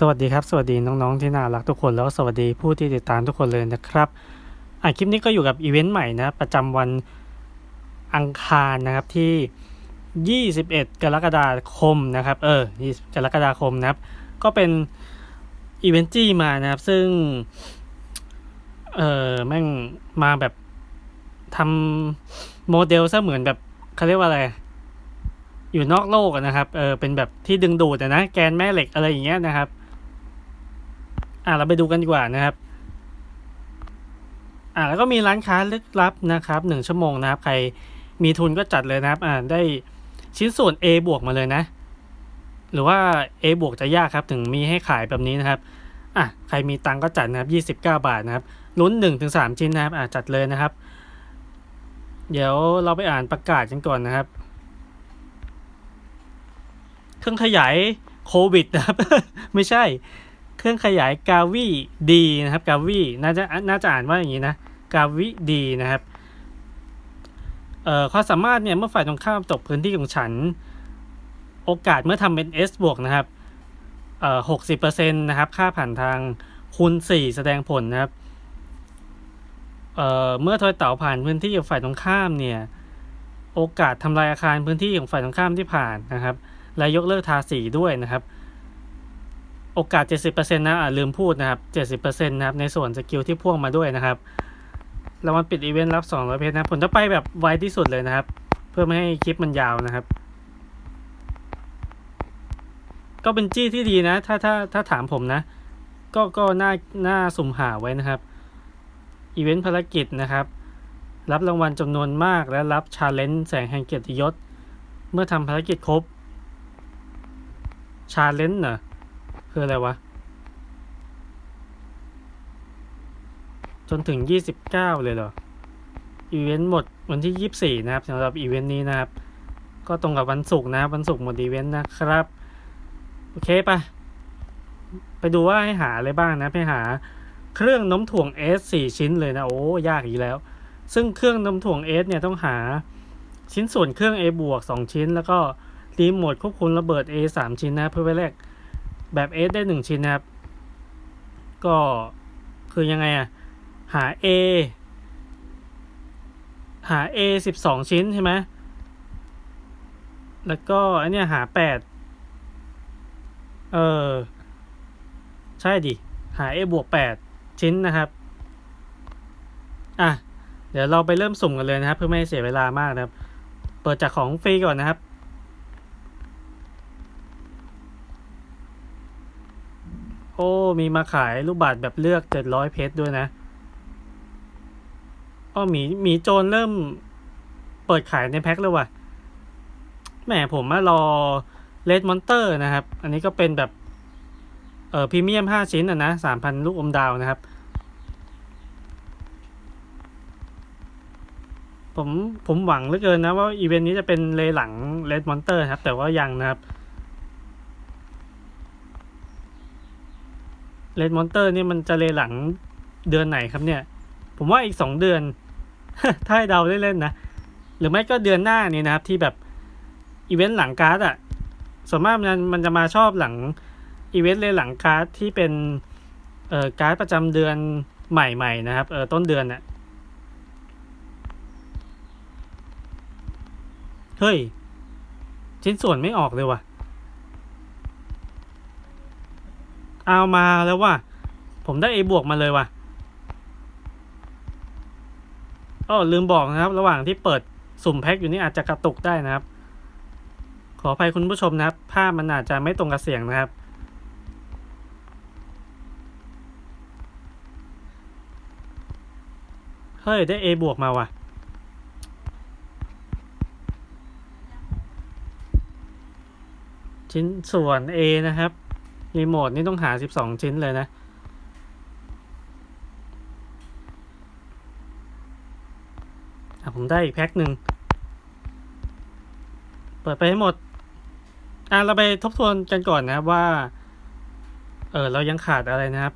สวัสดีครับ สวัสดีน้องๆที่น่ารักทุกคนแล้วก็สวัสดีผู้ที่ติดตามทุกคนเลยนะครับอะคลิปนี้ก็อยู่กับอีเวนต์ใหม่นะ ประจำวันอังคารนะครับที่ 21 กรกฎาคมนะครับเออ20กรกฎาคมนะครับ ก็เป็นอีเวนต์จี้มานะครับ ซึ่ง เออแม่งมาแบบทำโมเดลซะเหมือนแบบเขาเรียกว่าอะไรอยู่นอกโลกนะครับ เออ เป็นแบบที่ดึงดูดนะ แกนแม่เหล็กอะไรอย่างเงี้ยนะครับ อะเราไปดูกันดีกว่านะครับ อะแล้วก็มีร้านค้าลึกลับนะครับหนึ่งชั่วโมงนะครับ ใครมีทุนก็จัดเลยนะครับ อ่าได้ชิ้นส่วน A บวกมาเลยนะ หรือว่า A บวกจะยากครับ ถึงมีให้ขายแบบนี้นะครับ อะใครมีตังก็จัดนะครับยี่สิบเก้าบาทนะครับลุ้นหนึ่งถึงสามชิ้นนะครับ อะจัดเลยนะครับ เดี๋ยวเราไปอ่านประกาศกันก่อนนะครับ เครื่องขยายโควิดนะครับ ไม่ใช่ เครื่องขยายกาวีดีนะครับกาวีน่าจะน่าจะอ่านว่าอย่างนี้นะกาวีดีนะครับเอ่อความสามารถเนี่ยเมื่อฝ่ายตรงข้ามตกพื้นที่ของฉัน โอกาสเมื่อทำเป็น S บวกนะครับเอ่อหกสิบเปอร์เซ็นต์นะครับ ค่าผ่านทางคูณสี่แสดงผลนะครับเอ่อเมื่อทอยเต่าผ่านพื้นที่ของฝ่ายตรงข้ามเนี่ยโอกาสทำลายอาคารพื้นที่ของฝ่ายตรงข้ามที่ผ่านนะครับ และยกเลิกทาสีด้วยนะครับ โอกาส 70%นะอ่าลืมพูดนะครับ70%นะครับในส่วนสกิลที่พ่วงมาด้วยนะครับรางวัลปิดอีเวนต์รับ 200 เพชรนะผมจะไปแบบไวที่สุดเลยนะครับ เพื่อไม่ให้คลิปมันยาวนะครับ ก็เป็นจี้ที่ดีนะ ถ้าถ้าถ้าถามผมนะ ก็ก็น่าน่าสุ่มหาไว้นะครับอีเวนต์ภารกิจนะครับ รับรางวัลจำนวนมากและรับชาเลนจ์แสงแห่งเกียรติยศ เมื่อทำภารกิจครบชาเลนจ์เหรอ คืออะไรวะ จนถึง 29 เลยเหรอ อีเวนต์หมดวันที่ 24 นะครับสำหรับอีเวนต์นี้นะครับ ก็ตรงกับวันศุกร์นะครับวันศุกร์หมดอีเวนต์นะครับ โอเคปะไปดูว่าให้หาอะไรบ้างนะไปหาเครื่องน้มถ่วง S 4 ชิ้นเลยนะ โอ้ยากอีกแล้ว ซึ่งเครื่องน้มถ่วง S เนี่ยต้องหาชิ้นส่วนเครื่อง A บวก2ชิ้น แล้วก็รีโมทควบคุมระเบิด A 3 ชิ้นนะเพื่อไว้แลก แบบ S ได้1ชิ้นนะครับ ก็คือยังไงอะหา A หา A สิบสองชิ้นใช่ไหมแล้วก็อันเนี้ยหาแปดเออ ใช่ดิ หา A บวกแปดชิ้นนะครับ อะ เดี๋ยวเราไปเริ่มสุ่มกันเลยนะครับ เพื่อไม่ให้เสียเวลามากนะครับ เปิดจากของฟรีก่อนนะครับ โอ้ มีมาขายลูกบาทแบบเลือกเจ็ดร้อยเพชรด้วยนะอ้อหมีหมีโจรเริ่มเปิดขายในแพ็คแล้วว่ะแหมผมมารอเลดมอนเตอร์นะครับ อันนี้ก็เป็นแบบ เออพรีเมียมห้าชิ้นอะนะสามพันลูกอมดาวนะครับ ผมผมหวังเหลือเกินนะว่าอีเวนต์นี้จะเป็นเลหลังเลดมอนเตอร์ครับ แต่ว่ายังนะครับ เลดมอนเตอร์นี่มันจะเลหลังเดือนไหนครับเนี่ย ผมว่าอีกสองเดือน ถ้าให้เดาเล่นๆนะ หรือไม่ก็เดือนหน้านี้นะครับ ที่แบบอีเวนต์หลังการ์ดอะส่วนมากมันมันจะมาชอบหลังอีเวนต์เลยหลังการ์ดที่เป็นเอ่อการ์ดประจำเดือนใหม่ๆนะครับเออต้นเดือนอะเฮ้ย ชิ้นส่วนไม่ออกเลยว่ะ เอามาแล้วว่ะ ผมได้ A บวกมาเลยว่ะอ๋อลืมบอกนะครับ ระหว่างที่เปิดสุ่มแพ็คอยู่นี่อาจจะกระตุกได้นะครับ ขออภัยคุณผู้ชมนะครับ ภาพมันอาจจะไม่ตรงกับเสียงนะครับ เฮ้ย ได้ A บวกมาว่ะชิ้นส่วน A นะครับ รีโมทนี่ต้องหา 12 ชิ้นเลยนะ ผมได้อีกแพ็คหนึ่ง เปิดไปให้หมด อะเราไปทบทวนกันก่อนนะครับว่า เออเรายังขาดอะไรนะครับ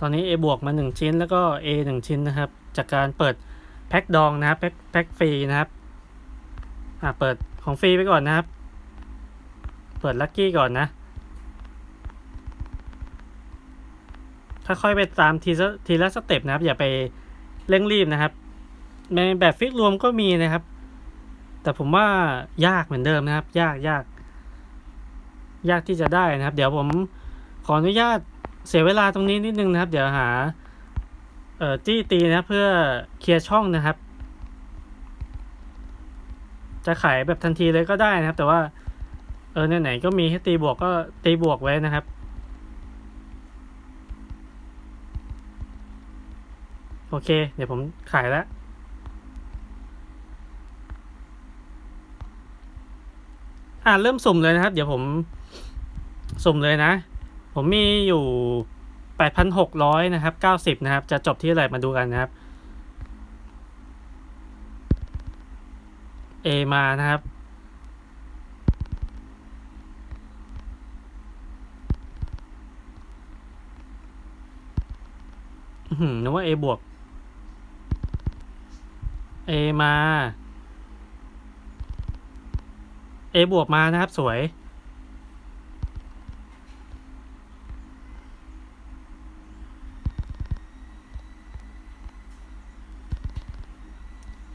ตอนนี้ A บวกมาหนึ่งชิ้นแล้วก็ A หนึ่งชิ้นนะครับ จากการเปิดแพ็คดองนะครับ แพ็คแพ็คฟรีนะครับ อะเปิดของฟรีไปก่อนนะครับ เปิดลัคกี้ก่อนนะ ค่อยๆไปตามทีละทีละสเต็ปนะครับ อย่าไปเร่งรีบนะครับในแบบฟิกรวมก็มีนะครับ แต่ผมว่ายากเหมือนเดิมนะครับ ยากยากยากที่จะได้นะครับ เดี๋ยวผมขออนุญาตเสียเวลาตรงนี้นิดนึงนะครับ เดี๋ยวหาเอ่อจี้ตีนะเพื่อเคลียร์ช่องนะครับ จะขายแบบทันทีเลยก็ได้นะครับ แต่ว่าเออไหนๆก็มีให้ตีบวกก็ตีบวกไว้นะครับ โอเค เดี๋ยวผมขายแล้วอ่าเริ่มสุ่มเลยนะครับ เดี๋ยวผมสุ่มเลยนะ ผมมีอยู่แปดพันหกร้อยนะครับเก้าสิบนะครับ จะจบที่อะไรมาดูกันนะครับ A มานะครับอือหือนึกว่า A บวก A มา A บวกมานะครับสวย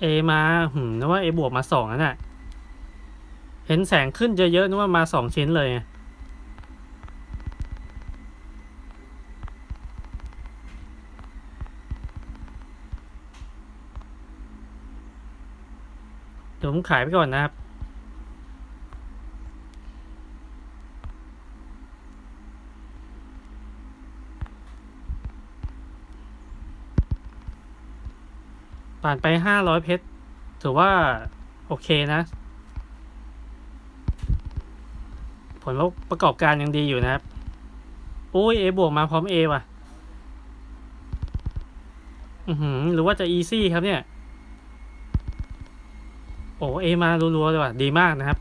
A มาหืมนึกว่า A บวกมาสองนั่นน่ะเห็นแสงขึ้นเยอะๆนึกว่ามาสองชิ้นเลยไงเดี๋ ยวผมขายไปก่อนนะครับ ผ่านไปห้าร้อยเพชรถือว่า โอเคนะ ผลประกอบการยังดีอยู่นะครับโอ้ยเอบวกมาพร้อมเอว่ะ อือหือ หรือว่าจะอีซี่ครับเนี่ย โอ้เอมารัวๆเลยว่ะดีมากนะครับ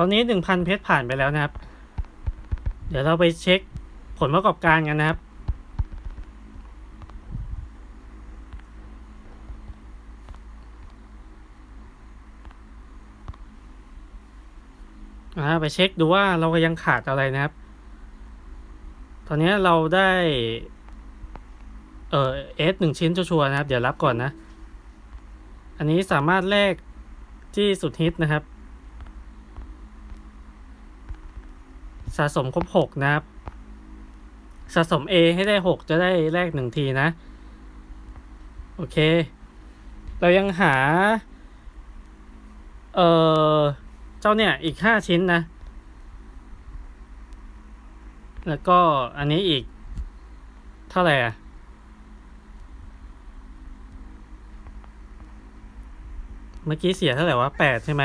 ตอนนี้หนึ่งพันเพชรผ่านไปแล้วนะครับ เดี๋ยวเราไปเช็คผลประกอบการกันนะครับอ่าไปเช็คดูว่าเรายังขาดอะไรนะครับ ตอนนี้เราได้ เออเอสหนึ่งชิ้นชัวร์นะครับ เดี๋ยวรับก่อนนะ อันนี้สามารถแลกที่สุดฮิตนะครับ สะสมครบหกนะครับ สะสม A ให้ได้หกจะได้แลกหนึ่งทีนะ โอเค เรายังหา เออเจ้าเนี่ยอีกห้าชิ้นนะ แล้วก็อันนี้อีก เท่าไหร่อะเมื่อกี้เสียเท่าไหร่วะแปดใช่ไหม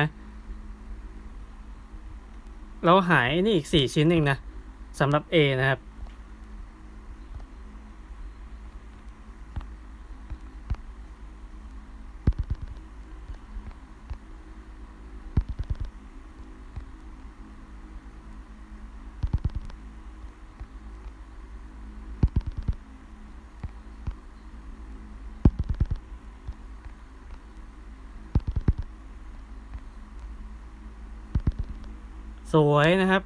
เราหายนี่อีกสี่ชิ้นเองนะสำหรับ A นะครับ สวยนะครับ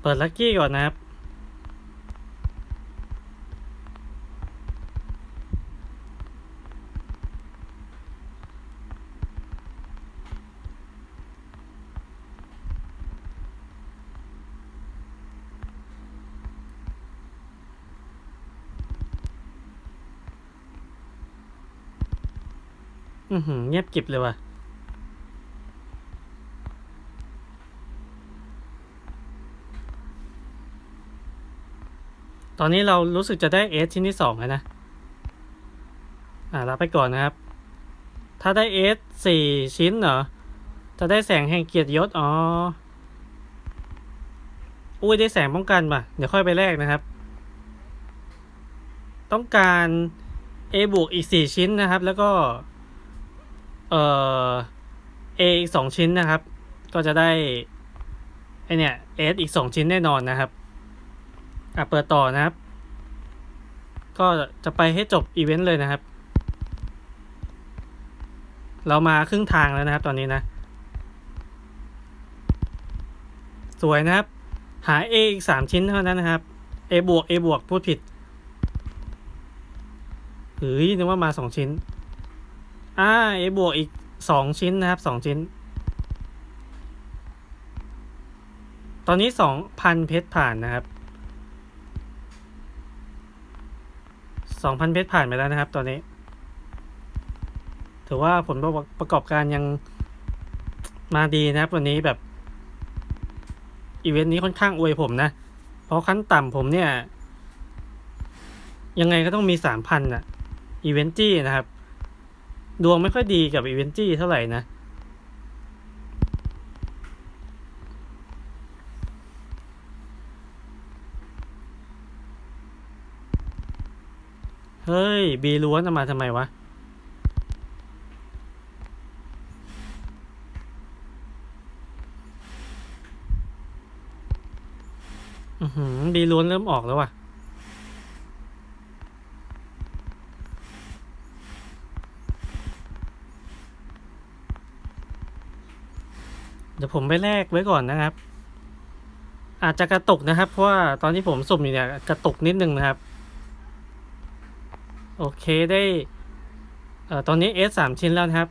เปิดลัคกี้ก่อนนะครับ อือหือเงียบกิบเลยว่ะ ตอนนี้เรารู้สึกจะได้เอสชิ้นที่สองแล้วนะ อ่ารับไปก่อนนะครับ ถ้าได้เอสสี่ชิ้นเหรอ จะได้แสงแห่งเกียรติยศ อ๋อ อุ้ยได้แสงป้องกันป่ะ เดี๋ยวค่อยไปแลกนะครับ ต้องการ A บวกอีกสี่ชิ้นนะครับ แล้วก็ เอ่อ A อีกสองชิ้นนะครับ ก็จะได้ไอเนี่ย S อีกสองชิ้นแน่นอนนะครับ อะเปิดต่อนะครับ ก็จะไปให้จบอีเวนต์เลยนะครับ เรามาครึ่งทางแล้วนะครับตอนนี้นะ สวยนะครับ หา A อีกสามชิ้นเท่านั้นนะครับ A บวก A บวกพูดผิดเฮ้ยนึกว่ามาสองชิ้น อ่า A บวกอีกสองชิ้นนะครับสองชิ้น ตอนนี้สองพันเพชรผ่านนะครับสองพันเพชรผ่านไปแล้วนะครับ ตอนนี้ ถือว่าผลประประกอบการยังมาดีนะครับ วันนี้แบบอีเวนต์นี้ค่อนข้างอวยผมนะ เพราะขั้นต่ำผมเนี่ย ยังไงก็ต้องมีสามพันอะอีเวนต์จี้นะครับ ดวงไม่ค่อยดีกับอีเวนต์จี้เท่าไหร่นะ เฮ้ย บีล้วนเอามาทำไมวะอือหือบีล้วนเริ่มออกแล้วว่ะ ดี๋ยวผมไปแลกไว้ก่อนนะครับ อาจจะกระตุกนะครับ เพราะว่าตอนที่ผมสุ่มอยู่เนี่ยกระตุกนิดนึงนะครับ โอเคได้เอ่อตอนนี้ S สามชิ้นแล้วนะครับ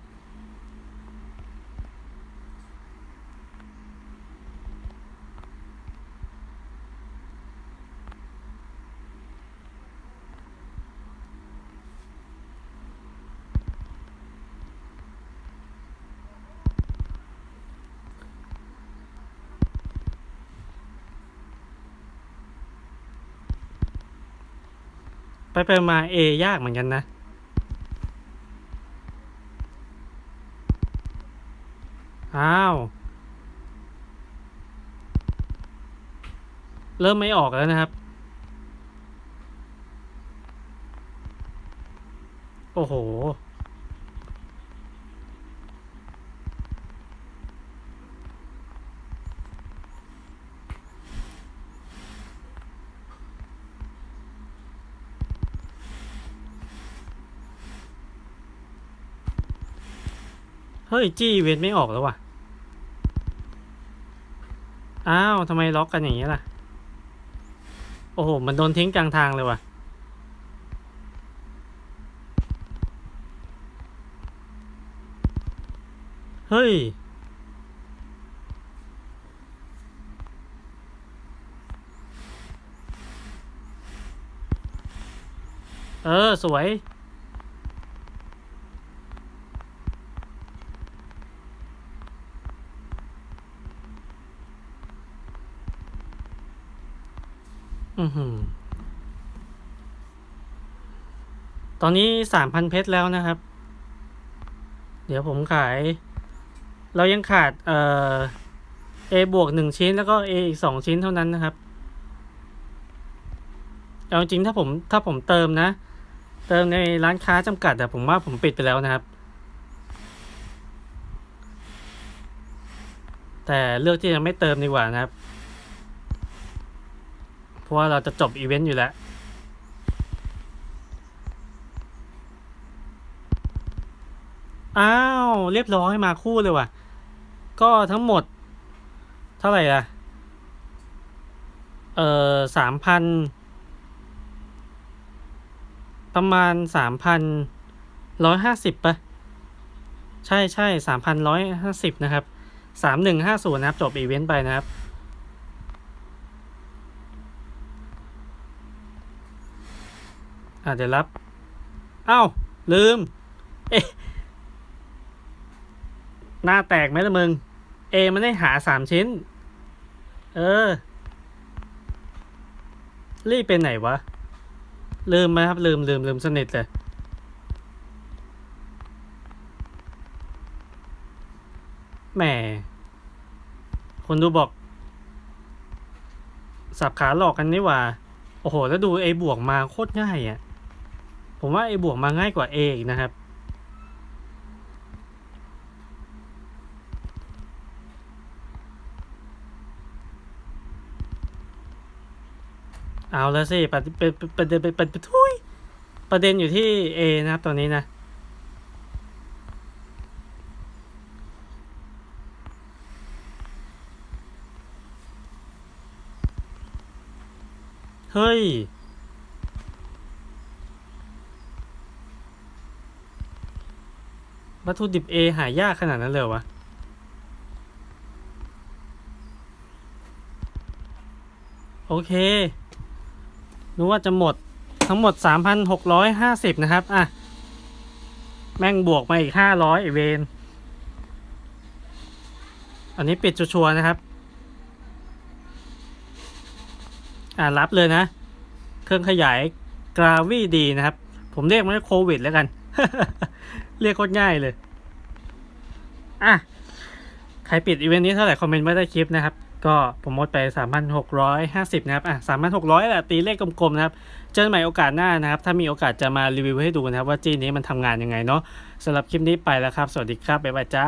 ไปไปมาเอยากเหมือนกันนะ อ้าว เริ่มไม่ออกแล้วนะครับ โอ้โห ฮ้ย จี้เวนไม่ออกแล้วว่ะ อ้าวทำไมล็อกกันอย่างนี้ล่ะ โอ้โห มันโดนทิ้งกลางทางเลยว่ะ เฮ้ยเออ สวย อือหือ ตอนนี้สามพันเพชรแล้วนะครับ เดี๋ยวผมขาย เรายังขาด เอ่อ A บวกหนึ่งชิ้นแล้วก็ A อีกสองชิ้นเท่านั้นนะครับ เอาจริงถ้าผมถ้าผมเติมนะ เติมในร้านค้าจำกัดอะผมว่าผมปิดไปแล้วนะครับ แต่เลือกที่จะไม่เติมดีกว่านะครับ ราะว่าเราจะจบอีเวนต์อยู่แล้ว อ้าว เรียบร้อยมาคู่เลยว่ะ ก็ทั้งหมด เท่าไหร่ล่ะ เอ่อสามพันประมาณสามพันร้อยห้าสิบปะใช่ใช่สามพันร้อยห้าสิบนะครับสามหนึ่งห้าศูนย์นะครับ จบอีเวนต์ไปนะครับ อะเดี๋ยวรับเอ้าลืม เอ๊ะหน้าแตกไหมล่ะมึง เอ มันได้หาสามชิ้น เออ รีบเป็นไหนวะ ลืมไหมครับ ลืมลืมลืมสนิทเลยแหม คนดูบอก สับขาหลอกกันนี่หว่า โอ้โห แล้วดู A บวกมาโคตรง่ายอะ่ะ ผมว่า A บวกมาง่ายกว่า A อีกนะครับ เอาแล้วสิประเป็นประเด็นป็นเป็นทุยประเด็นอยู่ที่ A นะครับตอนนี้นะเฮ้ย วัตถุดิบ A หายากขนาดนั้นเลยวะ โอเคนึกว่าจะหมดทั้งหมด 3,650 นะครับ อะ แม่งบวกมาอีก 500ไอเวนอันนี้ปิดชัวร์นะครับ อ่ารับเลยนะ เครื่องขยายกราวีดีนะครับ ผมเรียกมันว่าโควิดแล้วกัน เรียกโคตรง่ายเลย อะ ใครปิดอีเวนต์นี้เท่าไหร่คอมเมนต์ไว้ใต้คลิปนะครับ ก็ผมมดไป 3,650 นะครับ อะ 3,600แหละตีเลขกลมๆนะครับ เจอกันใหม่โอกาสหน้านะครับ ถ้ามีโอกาสจะมารีวิวให้ดูนะครับ ว่าจีนนี้มันทำงานยังไงเนาะสำหรับคลิปนี้ไปแล้วครับ สวัสดีครับ บ๊ายบายจ้า